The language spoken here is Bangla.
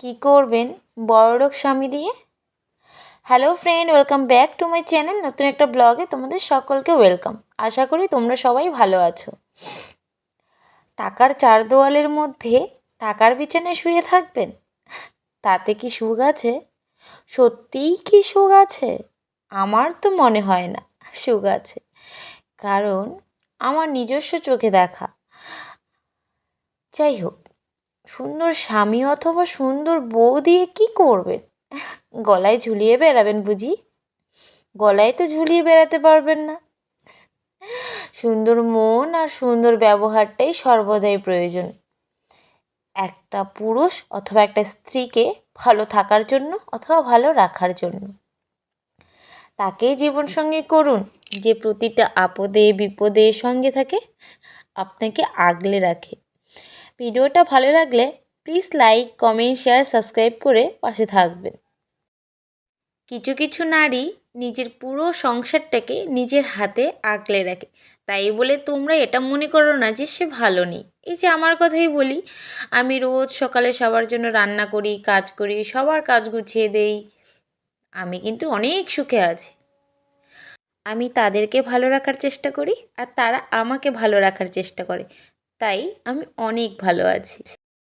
কি করবেন? বড়লোক স্বামী দিয়ে? Hello friend welcome back to my channel নতুন একটা ব্লগে তোমাদের সকলকে ওয়েলকাম আশা করি তোমরা সবাই ভালো আছো। টাকার চার দেওয়ালের মধ্যে টাকার বিছানায় শুয়ে থাকবেন? তাতে কি সুখ আছে? সত্যিই কি সুখ আছে? আমার তো মনে হয় না সুখ আছে। কারণ আমার নিজস্ব চোখে দেখা। যাই হোক সুন্দর স্বামী অথবা সুন্দর বউ দিয়ে কী করবেন গলায় ঝুলিয়ে বেড়াবেন বুঝি? গলায় তো ঝুলিয়ে বেড়াতে পারবেন না। সুন্দর মন আর সুন্দর ব্যবহারটাই সর্বদাই প্রয়োজন। একটা পুরুষ অথবা একটা স্ত্রীকে ভালো থাকার জন্য অথবা ভালো রাখার জন্য। তাকেই জীবনসঙ্গী করুন। যে প্রতিটা আপদে, বিপদে সঙ্গে থাকে, আপনাকে আগলে রাখে। ভিডিওটা ভালো লাগলে please like comment share subscribe করে পাশে থাকবেন। কিছু কিছু নারী নিজের পুরো সংসারটাকে নিজের হাতে আগলে রাখে। তাই বলে তোমরা এটা মনে করো না যে সে ভালো নেই। এই যে আমার কথাই বলি, আমি রোজ সকালে সবার জন্য রান্না করি, কাজ করি, সবার কাজ গুছিয়ে দেই। আমি কিন্তু অনেক সুখে আছি। আমি তাদেরকে ভালো রাখার চেষ্টা করি আর তারা আমাকে ভালো রাখার চেষ্টা করে। তাই আমি অনেক ভালো আছি।